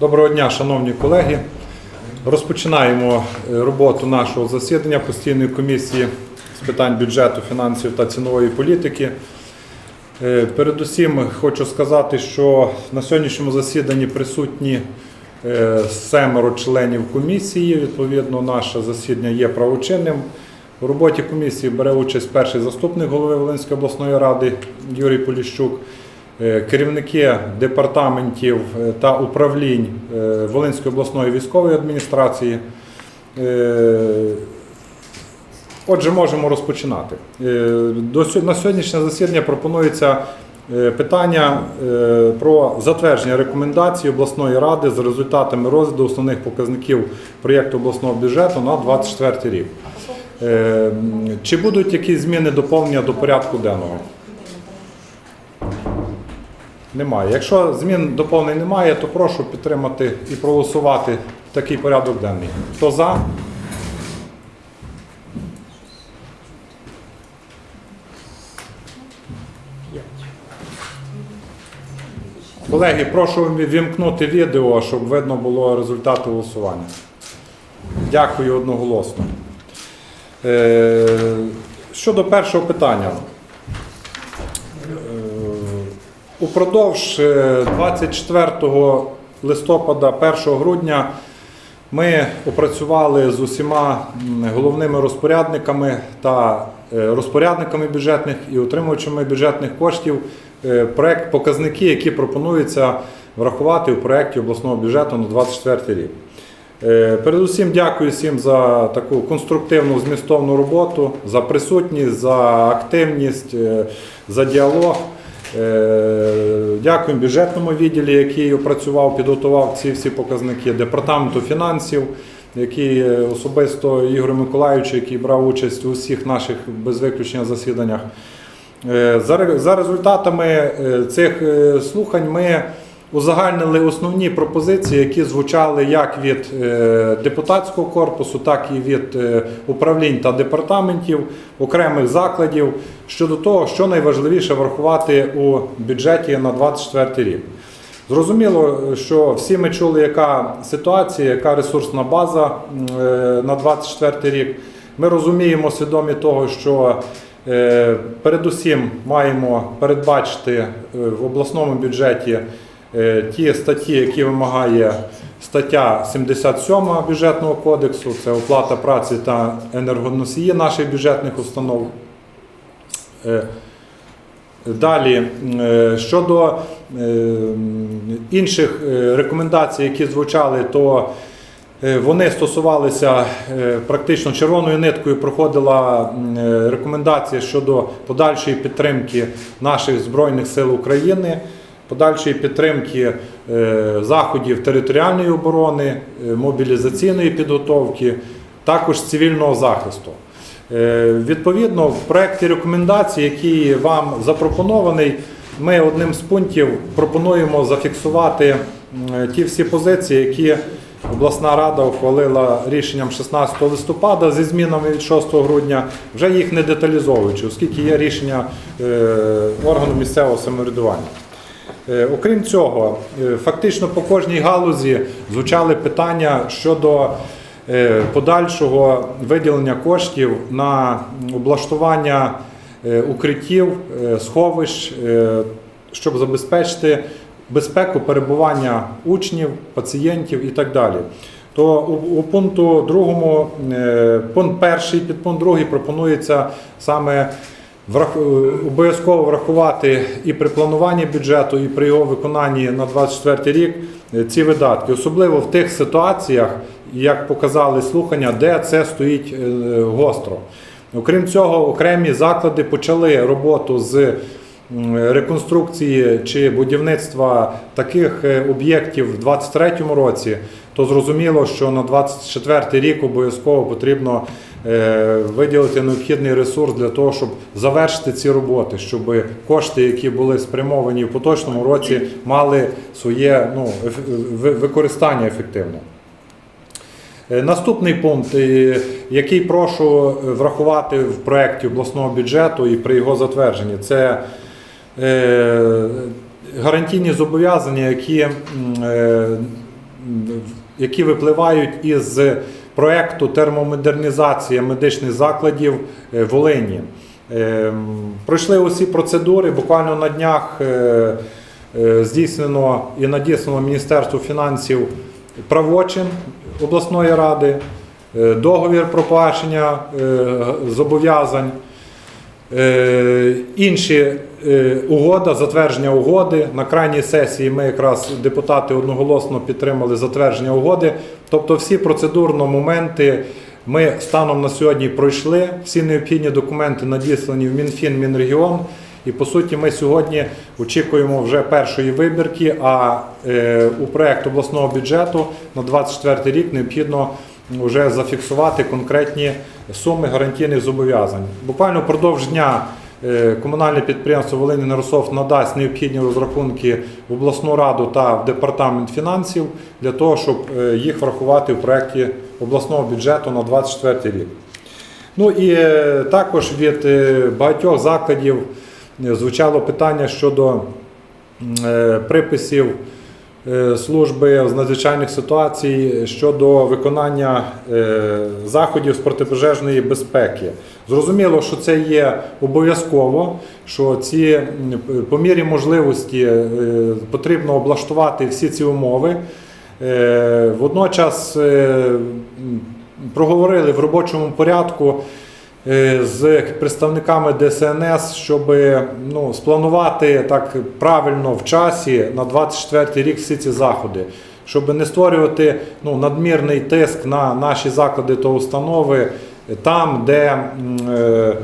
Доброго дня, шановні колеги. Розпочинаємо е, роботу нашого засідання постійної комісії з питань бюджету, фінансів та цінової політики. Е, Передусім хочу сказати, що на сьогоднішньому засіданні присутні е, семеро членів комісії. Відповідно, наше засідання є правочинним. У роботі комісії бере участь перший заступник голови Волинської обласної ради Юрій Поліщук, керівники департаментів е, та управлінь е, Волинської обласної військової адміністрації. Е, Отже, можемо розпочинати. Е, На сьогоднішнє засідання пропонується е, питання е, про затвердження рекомендацій обласної ради за результатами розгляду основних показників проєкту обласного бюджету на 2024 рік. Е, Чи будуть якісь зміни доповнення до порядку денного? Немає. Якщо змін доповнень немає, то прошу підтримати і проголосувати такий порядок денний. Хто за? Колеги, прошу вімкнути відео, щоб видно було результати голосування. Дякую одноголосно. Е, Щодо першого питання. Упродовж е, 24 листопада, 1 грудня ми опрацювали з усіма головними розпорядниками та е, розпорядниками бюджетних і отримувачами бюджетних коштів е, проект показники, які пропонуються врахувати у проєкті обласного бюджету на 2024 рік. Е, Передусім дякую всім за таку конструктивну змістовну роботу, за присутність, за активність, е, за діалог. Е, Дякую бюджетному відділі, який опрацював, підготував ці всі показники, департаменту фінансів, який е, особисто Ігор Миколаївичу, який брав участь у всіх наших без виключення засіданнях. Е, За результатами цих слухань ми узагальнили основні пропозиції, які звучали як від е, депутатського корпусу, так і від е, управлінь та департаментів окремих закладів щодо того, що найважливіше врахувати у бюджеті на 2024 рік. Зрозуміло, що всі ми чули, яка ситуація, яка ресурсна база е, на 2024 рік. Ми розуміємо свідомі того, що передусім маємо передбачити в обласному бюджеті ті статті, які вимагає стаття 77 бюджетного кодексу, це оплата праці та енергоносії наших бюджетних установ. Е, Далі, е, щодо е, інших е, рекомендацій, які звучали, то е, вони стосувалися е, практично червоною ниткою проходила е, рекомендація щодо подальшої підтримки наших Збройних сил України, подальшої підтримки е, заходів територіальної оборони, е, мобілізаційної підготовки, також цивільного захисту. Е, Відповідно, в проєкті рекомендацій, який вам запропонований, ми одним з пунктів пропонуємо зафіксувати ті всі позиції, які обласна рада ухвалила рішенням 16 листопада зі змінами від 6 грудня, вже їх не деталізовуючи, оскільки є рішення органу місцевого самоврядування. Е, Окрім цього, е, фактично по кожній галузі звучали питання щодо е, подальшого виділення коштів на облаштування укриттів, сховищ, щоб забезпечити безпеку перебування учнів, пацієнтів і так далі. То у, пункту другому, пункт перший, підпункт другий пропонується саме обов'язково врахувати і при плануванні бюджету, і при його виконанні на 24 рік е, ці видатки, особливо в тих ситуаціях, як показали слухання, де це стоїть е, гостро. Окрім цього, окремі заклади почали роботу з реконструкції чи будівництва таких е, об'єктів в 2023 році, то зрозуміло, що на 2024 рік обов'язково потрібно виділити необхідний ресурс для того, щоб завершити ці роботи, щоб кошти, які були спрямовані в поточному році, мали своє ну, використання ефективне. Е, Наступний пункт, е, який прошу врахувати в проєкті обласного бюджету і при його затвердженні, це е, гарантійні зобов'язання, які е, які випливають із проекту термомодернізація медичних закладів е, Волині. Е, Пройшли усі процедури. Буквально на днях е, е, здійснено і надіслано Міністерству фінансів правочин обласної ради, договір про погашення зобов'язань. Інші угода, затвердження угоди. На крайній сесії ми якраз депутати одноголосно підтримали затвердження угоди. Тобто всі процедурні моменти ми станом на сьогодні пройшли. Всі необхідні документи надіслані в Мінфін, Мінрегіон. І по суті, ми сьогодні очікуємо вже першої вибірки. А е, у проект обласного бюджету на 24 рік необхідно вже зафіксувати конкретні суми гарантійних зобов'язань. Буквально впродовж дня комунальне підприємство Волині Нерософт надасть необхідні розрахунки в обласну раду та в департамент фінансів для того, щоб е, їх врахувати в проєкті обласного бюджету на 24 рік. Ну і е, також від е, багатьох закладів е, звучало питання щодо е, приписів е, служби з надзвичайних ситуацій щодо виконання е, заходів з протипожежної безпеки. Зрозуміло, що це є обов'язково, що ці по мірі можливості е, потрібно облаштувати всі ці умови. Е, Водночас е, проговорили в робочому порядку е, з представниками ДСНС, щоб ну, спланувати так правильно в часі на 24 рік всі ці заходи, щоб не створювати ну, надмірний тиск на наші заклади та установи там, де. е,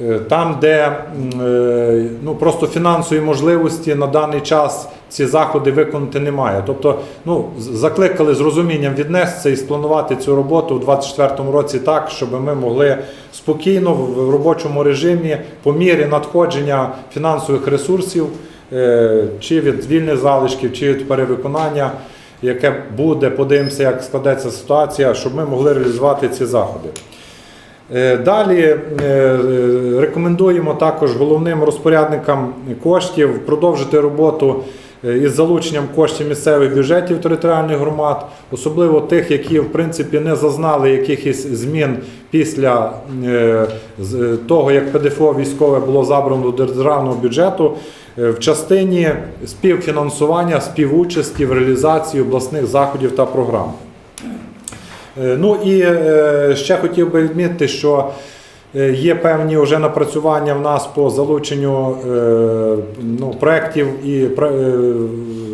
Е, Там, де е, ну, просто фінансової можливості на даний час ці заходи виконати немає. Тобто, ну, закликали з розумінням віднестися і спланувати цю роботу у 2024 році так, щоб ми могли спокійно в робочому режимі по мірі надходження фінансових ресурсів, е, чи від вільних залишків, чи від перевиконання, яке буде, подивимося, як складеться ситуація, щоб ми могли реалізувати ці заходи. Е, Далі е, рекомендуємо також головним розпорядникам коштів продовжити роботу із залученням коштів місцевих бюджетів територіальних громад, особливо тих, які в принципі не зазнали якихось змін після е, того, як ПДФО військове було забрано до державного бюджету. е, В частині співфінансування, співучасті в реалізації обласних заходів та програм. Е, Ну і е, ще хотів би відмітити, що е, є певні вже напрацювання в нас по залученню е, ну, проєктів і е,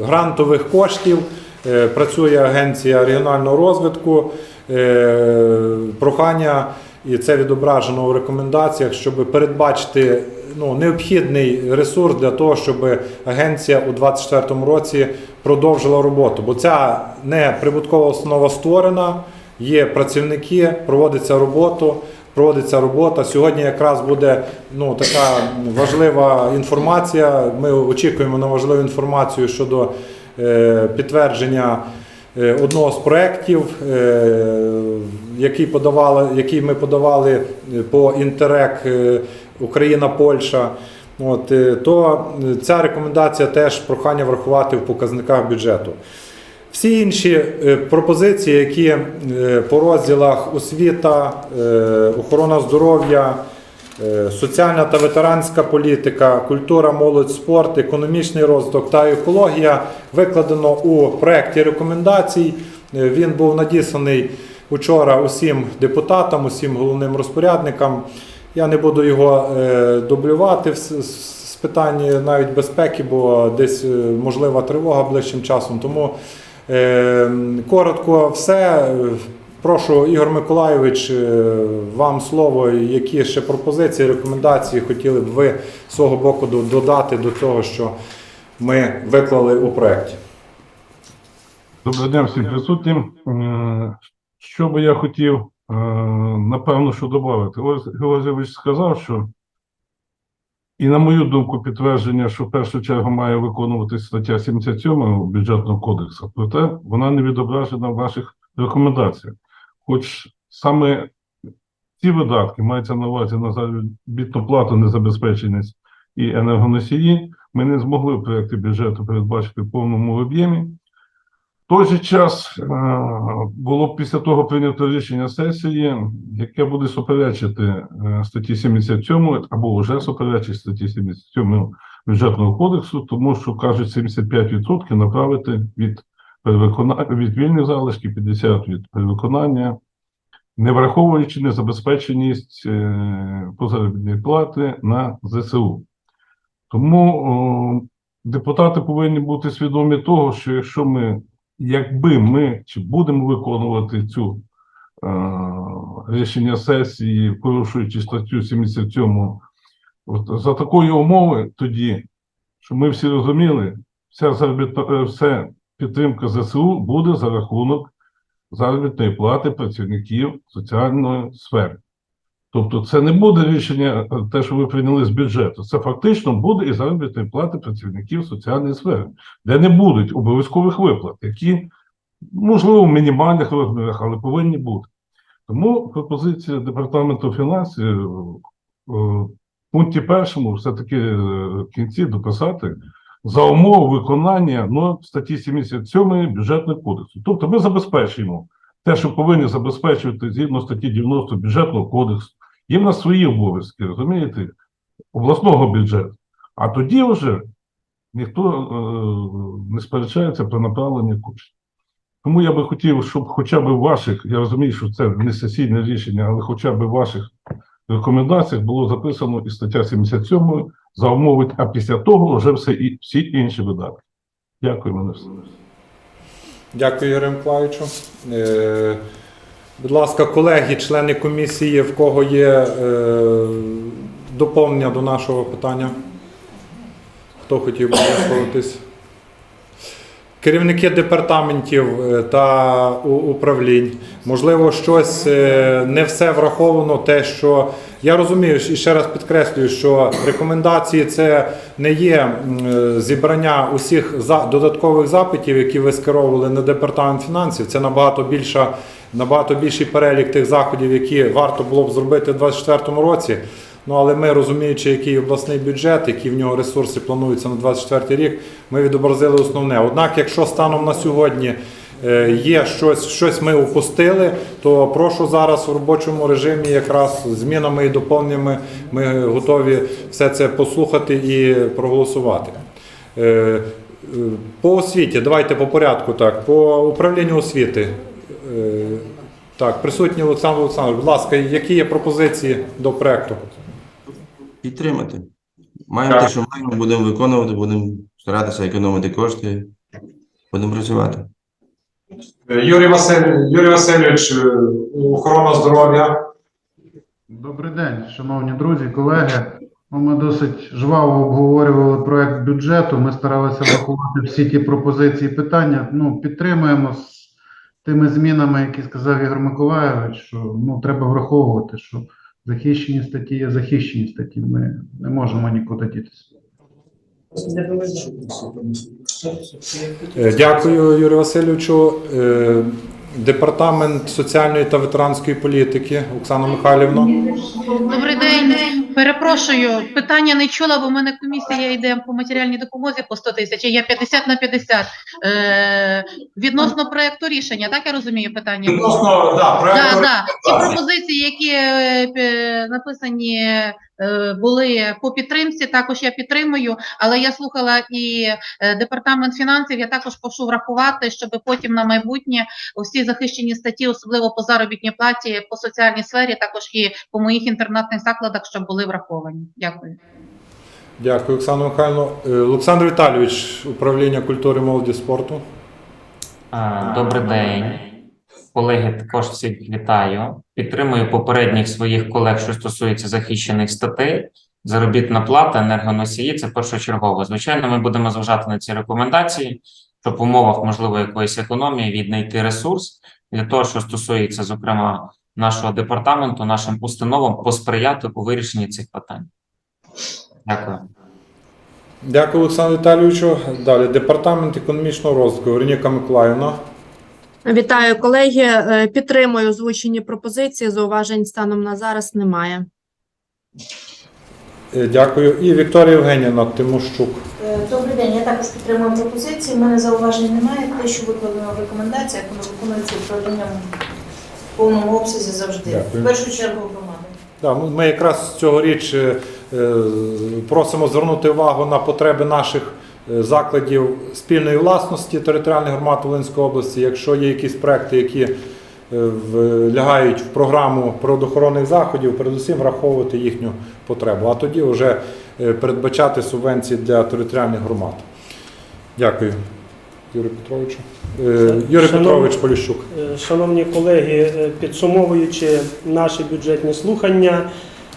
грантових коштів. Е, Працює агенція регіонального розвитку. Е, Прохання, і це відображено у рекомендаціях, щоб передбачити ну, необхідний ресурс для того, щоб агенція у 2024 році продовжила роботу. Бо ця не прибуткова установа створена, є працівники, проводиться роботу. Проводиться робота. Сьогодні якраз буде ну, така важлива інформація. Ми очікуємо на важливу інформацію щодо е, підтвердження е, одного з проєктів, е, який, який ми подавали по Інтерек е, Україна-Польща. От, то ця рекомендація теж прохання врахувати в показниках бюджету. Всі інші е, пропозиції, які е, по розділах освіта, е, охорона здоров'я, соціальна та ветеранська політика, культура, молодь, спорт, економічний розвиток та екологія викладено у проєкті рекомендацій. Він був надісланий учора усім депутатам, усім головним розпорядникам. Я не буду його дублювати з питань навіть безпеки, бо десь можлива тривога ближчим часом. Тому коротко все. Прошу, Ігор Миколайович, е, вам слово. Які ще пропозиції, рекомендації хотіли б ви з свого боку додати до того, що ми виклали у проєкті? Доброго дня всім присутнім. Що би я хотів, е, напевно, що додати. Георгійович сказав, що, і на мою думку, підтвердження, що в першу чергу має виконуватися стаття 77 бюджетного кодексу, проте вона не відображена в ваших рекомендаціях. Хоч саме ці видатки мається на увазі на заробітну плату, незабезпеченість і енергоносії, ми не змогли в проєкті бюджету передбачити в повному об'ємі. В той же час е, було після того прийнято рішення сесії, яке буде суперечити е, статті 77 або вже суперечить статті 77 бюджетного кодексу, тому що кажуть 75% направити від перевиконання від вільних залишків, 50% від перевиконання, не враховуючи незабезпеченість е, позаробітної плати на ЗСУ. Тому депутати повинні бути свідомі того, що якщо ми, якби ми чи будемо виконувати цю е, рішення сесії, порушуючи статтю 77, от, за такої умови, тоді, щоб ми всі розуміли, вся заробітна, е, вся підтримка ЗСУ буде за рахунок заробітної плати працівників соціальної сфери. Тобто це не буде рішення, е, те, що ви прийняли з бюджету. Це фактично буде і заробітної плати працівників соціальної сфери, де не будуть обов'язкових виплат, які, можливо, в мінімальних розмірах, але повинні бути. Тому пропозиція департаменту фінансів е, в пункті першому все-таки е, в кінці дописати за умови виконання ну, статті 77 бюджетного кодексу. Тобто ми забезпечуємо те, що повинні забезпечувати згідно статті 90 бюджетного кодексу. В нас свої обов'язки, розумієте, обласного бюджету. А тоді вже ніхто е, не сперечається про направлення коштів. Тому я би хотів, щоб хоча б ваших, я розумію, що це не сесійне рішення, але хоча б ваших рекомендаціях було записано і стаття 77 за умови, а після того вже все і всі інші видатки. Дякую, мене все. Дякую, Юрію Миколаївичу. Будь ласка, колеги, члени комісії, в кого є е, доповнення до нашого питання? Хто хотів би висловитись? Керівники департаментів е, та управлінь. Можливо, щось е, не все враховано, те, що я розумію, і ще раз підкреслюю, що рекомендації це не є зібрання усіх додаткових запитів, які ви скеровували на департамент фінансів. Це набагато більша, набагато більший перелік тих заходів, які варто було б зробити в 2024 році. Ну але ми розуміючи, який обласний бюджет, які в нього ресурси плануються на 2024 рік, ми відобразили основне. Однак, якщо станом на сьогодні є щось, щось ми упустили, то прошу зараз в робочому режимі, якраз змінами і доповненнями, ми готові все це послухати і проголосувати. Е, е, По освіті, давайте по порядку. Так, по управлінню освіти. Е, Так, присутній Олександр Олександрович, будь ласка, які є пропозиції до проекту? Підтримати. Маємо Так. те, що маємо, будемо виконувати, будемо старатися економити кошти, будемо працювати. Юрій Василь, Юрій Васильович, е, охорона здоров'я. Добрий день, шановні друзі, колеги. Ну, Ми досить жваво обговорювали проект бюджету. Ми старалися врахувати всі ті пропозиції і питання. Ну, підтримуємо з тими змінами, які сказав Ігор Миколайович, що ну, треба враховувати, що захищені статті є захищені статті. Ми не можемо нікуди дітися. Е, Дякую, Юрію Васильовичу. Е, Департамент соціальної та ветеранської політики Оксана Михайлівна. Добрий день. Перепрошую, питання не чула, бо в мене комісія йде по матеріальній допомозі по 100 тисяч, і я 50 на 50. Е, відносно проекту рішення, так я розумію питання? Відносно, да, Да, да. Ті пропозиції, які е, написані е, були по підтримці, також я підтримую, але я слухала і е, департамент фінансів, я також прошу врахувати, щоб потім на майбутнє усі захищені статті, особливо по заробітній платі, по соціальній сфері, також і по моїх інтернатних закладах, щоб були враховані. Дякую. Дякую, Оксана Михайлівна. Е, Олександр Віталійович, управління культури, молоді спорту. Добрий день. Колеги, також всіх вітаю. Підтримую попередніх своїх колег, що стосується захищених статей. Заробітна плата, енергоносії це першочергово. Звичайно, ми будемо зважати на ці рекомендації, щоб в умовах можливо якоїсь економії віднайти ресурс для того, що стосується, зокрема, нашого департаменту, нашим установам посприяти у вирішенні цих питань. Дякую. Дякую, Олександру Віталійовичу. Далі департамент економічного розвитку Вероніка Миколаївна. Вітаю, колеги. Е, Підтримую озвучені пропозиції. Зауважень станом на зараз немає. Е, Дякую. І Вікторія Євгенівна Тимощук. Е, Добрий Добрий день, я також підтримую пропозиції. У мене зауважень немає. Те, що викладено в рекомендаціях, воно виконується управлінням в повному обсязі завжди. Дякую. В першу чергу громади. Да, ми якраз цьогоріч е, е, просимо звернути увагу на потреби наших е, закладів спільної власності територіальних громад Волинської області. Якщо є якісь проекти, які лягають в програму природоохоронних заходів, передусім враховувати їхню потребу, а тоді вже передбачати субвенції для територіальних громад. Дякую, Юрій Петровичу. Е, Юрій Шановні- Петрович Поліщук. Е, Шановні колеги, е, підсумовуючи наші бюджетні слухання,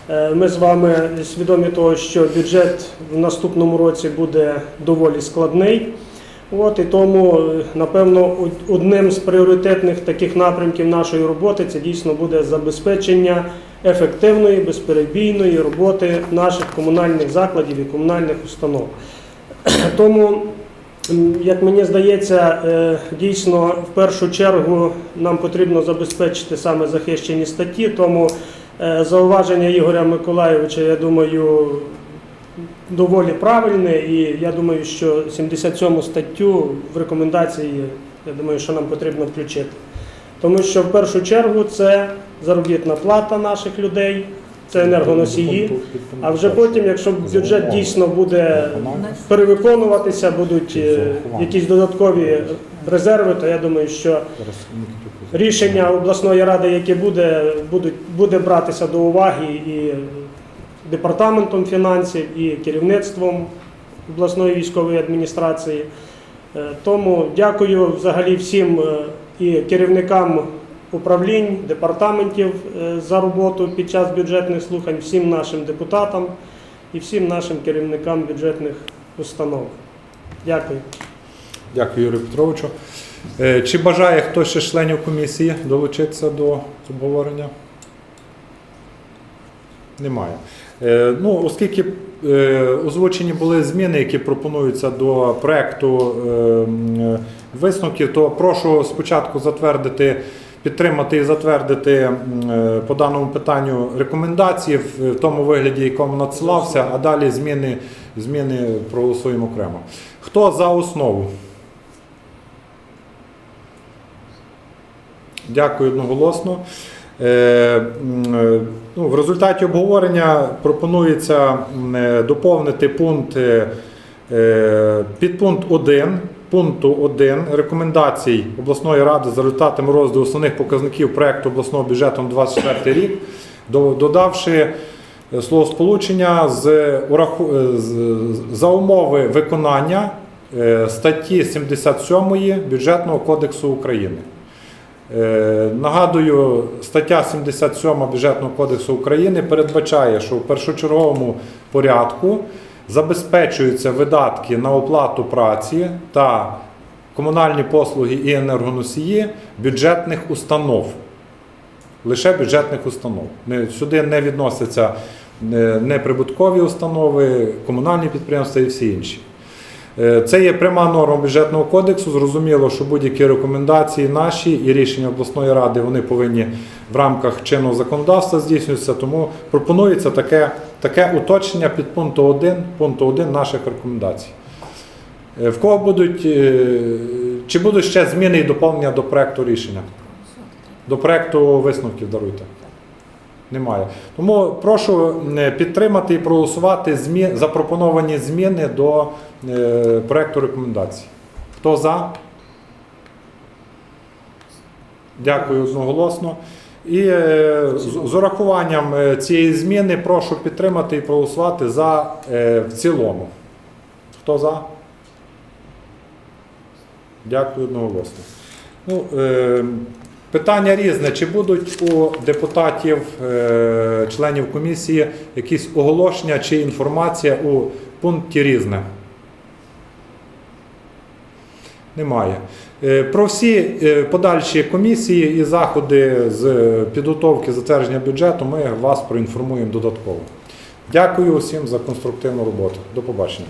е, ми з вами свідомі того, що бюджет в наступному році буде доволі складний. От і тому, е, напевно, одним з пріоритетних таких напрямків нашої роботи це дійсно буде забезпечення ефективної, безперебійної роботи наших комунальних закладів і комунальних установ. Тому Як мені здається, е, дійсно в першу чергу нам потрібно забезпечити саме захищені статті, тому е, зауваження Ігоря Миколайовича, я думаю, доволі правильне, і я думаю, що 77 статтю в рекомендації, я думаю, що нам потрібно включити. Тому що в першу чергу це заробітна плата наших людей, це енергоносії. А вже потім, якщо бюджет дійсно буде перевиконуватися, будуть е, якісь додаткові резерви, то я думаю, що рішення обласної ради, яке буде, будуть, буде братися до уваги і департаментом фінансів, і керівництвом обласної військової адміністрації. Е, Тому дякую взагалі всім е, і керівникам управлінь, департаментів е, за роботу під час бюджетних слухань, всім нашим депутатам і всім нашим керівникам бюджетних установ. Дякую. Дякую, Юрію Петровичу. Е, Чи бажає хтось з членів комісії долучитися до обговорення? Немає. Е, Ну, оскільки озвучені були зміни, які пропонуються до проекту е, висновків, то прошу спочатку затвердити, підтримати і затвердити е, по даному питанню рекомендації в тому вигляді, якому надсилався, а далі зміни, зміни проголосуємо окремо. Хто за основу? Дякую одноголосно. Е, е, ну, в результаті обговорення пропонується доповнити пункт підпункт 1 пункту 1 рекомендацій обласної ради за результатами розгляду основних показників проекту обласного бюджету на 24 рік, додавши е, словосполучення е, з- за умови виконання е, статті 77 Бюджетного кодексу України. Нагадую, стаття 77 Бюджетного кодексу України передбачає, що в першочерговому порядку забезпечуються видатки на оплату праці та комунальні послуги і енергоносії бюджетних установ. Лише бюджетних установ. Сюди не відносяться е, неприбуткові установи, комунальні підприємства і всі інші. Е, Це є пряма норма бюджетного кодексу. Зрозуміло, що будь-які рекомендації наші і рішення обласної ради вони повинні в рамках чинного законодавства здійснюватися. Тому пропонується таке, таке уточнення під пункту 1, пункту 1 наших рекомендацій. Е, В кого будуть, е, чи будуть ще зміни і доповнення до проекту рішення? До проекту висновків даруйте. Немає. Тому прошу е, підтримати і проголосувати змі... запропоновані зміни до проекту рекомендацій. Хто за? Дякую одноголосно. І е, з, урахуванням е, цієї зміни прошу підтримати і проголосувати за е, в цілому. Хто за? Дякую одноголосно. Ну, питання різне. Чи будуть у депутатів, членів комісії якісь оголошення чи інформація у пункті різне? Немає. Е, Про всі е, подальші комісії і заходи з підготовки затвердження бюджету ми вас проінформуємо додатково. Дякую усім за конструктивну роботу. До побачення.